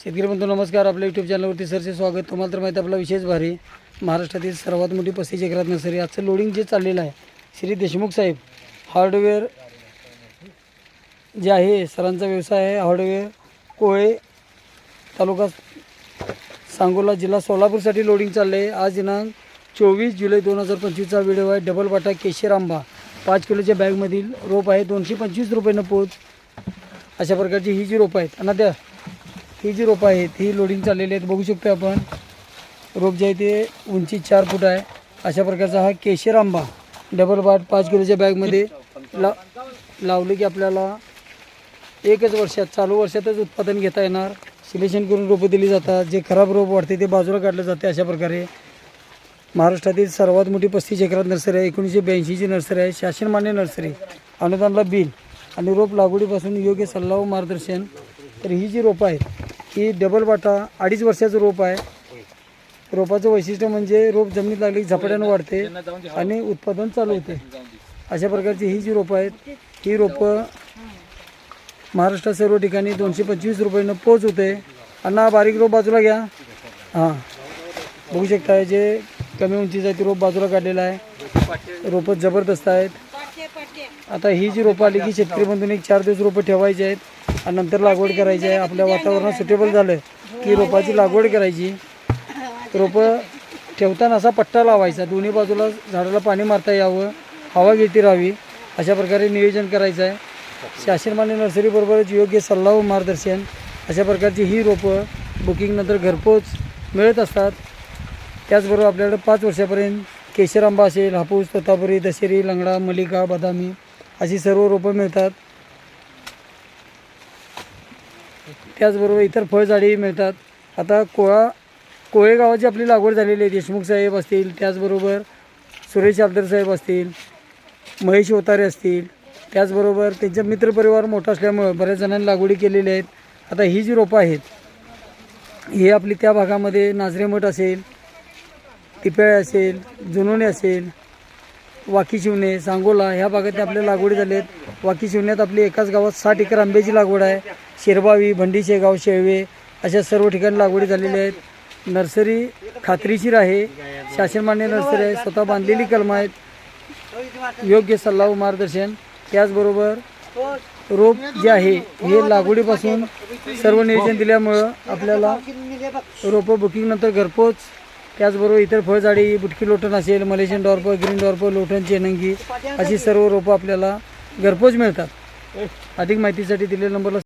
शेतकरी बंधू नमस्कार. आपल्या यूट्यूब चॅनलवरती सरचे स्वागत. तुम्हाला तर माहिती आपला विशेष भारी. महाराष्ट्रातील सर्वात मोठी पस्तीस एकरात नर्सरी. आजचं लोडिंग जे चाललेलं आहे श्री देशमुख साहेब हार्डवेअर जे आहे सरांचा व्यवसाय आहे हार्डवेअर कोळे तालुका सांगोला जिल्हा सोलापूरसाठी लोडिंग चाललं आहे आज दिनांक चोवीस जुलै दोन हजार पंचवीसचा व्हिडिओ आहे. डबल बाटा केशर आंबा. पाच किलोच्या बॅगमधील रोप आहे. दोनशे पंचवीस रुपयानं पोच अशा प्रकारची ही जी रोपं आहेत आणि त्या ही जी रोपं आहेत ही लोडिंग चाललेली आहेत बघू शकतो आपण. रोप जे आहे ते उंची चार फूट आहे. अशा प्रकारचा हा केशर आंबा डबल बाट पाच किलोच्या बॅगमध्ये ला लावले की आपल्याला एकच वर्षात चालू वर्षातच उत्पादन घेता येणार. सिलेक्शन करून रोपं दिली जातात. जे खराब रोप वाढते ते बाजूला काढलं जाते अशा प्रकारे. महाराष्ट्रातील सर्वात मोठी पस्तीस एकरात नर्सरी आहे एकोणीसशे ब्याऐंशीची नर्सरी आहे शासनमान्य नर्सरी. अनुदानला बिल आणि रोप लागवडीपासून योग्य सल्ला व मार्गदर्शन. तर ही जी रोपं आहेत ही डबल बाटा अडीच वर्षाचं रोप आहे. रोपाचं वैशिष्ट्य म्हणजे रोप जमिनीत लागली की झपाट्यानं वाढते आणि उत्पादन चालू होते. अशा प्रकारची ही जी रोपं आहेत ही रोपं महाराष्ट्रात सर्व ठिकाणी दोनशे पंचवीस रुपयानं पोच होते. अण्णा बारीक रोप बाजूला घ्या. हां. बघू शकता जे कमी उंचीचं आहे ते रोप बाजूला काढलेलं आहे. रोपं जबरदस्त आहेत. आता ही जी रोपं आली की शेतकरी बंधून एक चार दिवस रोपं ठेवायची आहेत. आणि नंतर लागवड करायची आहे. आपल्या वातावरणात सुटेबल झालं की रोपाची लागवड करायची. रोपं ठेवताना असा पट्टा लावायचा. दोन्ही बाजूला झाडाला पाणी मारता यावं हवा घेती राहावी अशा प्रकारे नियोजन करायचं आहे. शासनमान्य नर्सरीबरोबरच योग्य सल्ला व मार्गदर्शन अशा प्रकारची ही रोपं बुकिंगनंतर घरपोच मिळत असतात. त्याचबरोबर आपल्याकडे पाच वर्षापर्यंत केशर आंबा असेल हापूस तोतापुरी दशेरी लंगडा मलिका बदामी अशी सर्व रोपं मिळतात. त्याचबरोबर इतर फळझाडेही मिळतात. आता कोळा कोळेगावाची आपली लागवड झालेली आहे. देशमुख साहेब असतील त्याचबरोबर सुरेश आदर साहेब असतील महेश ओतारे असतील त्याचबरोबर त्यांचा मित्रपरिवार मोठा असल्यामुळं बऱ्याच जणांनी लागवडी केलेली आहेत. आता ही जी रोपं आहेत ही आपली त्या भागामध्ये नाजरेमठ असेल तिपेळे असेल जुनोणे असेल वाकी शिवणे सांगोला ह्या भागात आपल्या लागवडी झाल्या आहेत. वाकी शिवण्यात आपली एकाच गावात साठ एकर आंब्याची लागवड आहे. शिरबावी भंडी शेगाव शेळवे अशा सर्व ठिकाणी लागवडी झालेल्या आहेत. नर्सरी खात्रीशीर आहे. शासनमान्य नर्सरी आहे. स्वतः बांधलेली कलमं आहेत. योग्य सल्ला व मार्गदर्शन. त्याचबरोबर रोप जे आहे हे लागवडीपासून सर्व नियोजन दिल्यामुळं आपल्याला रोपं बुकिंगनंतर घरपोच त्याचबरोबर इतर फळझाडी बुटकी लोटण असेल मलेशियन डॉर्प ग्रीन डॉर्प लोटण चेनंगी अशी सर्व रोपं आपल्याला घरपोच मिळतात. अधिक माहितीसाठी दिलेल्या नंबरला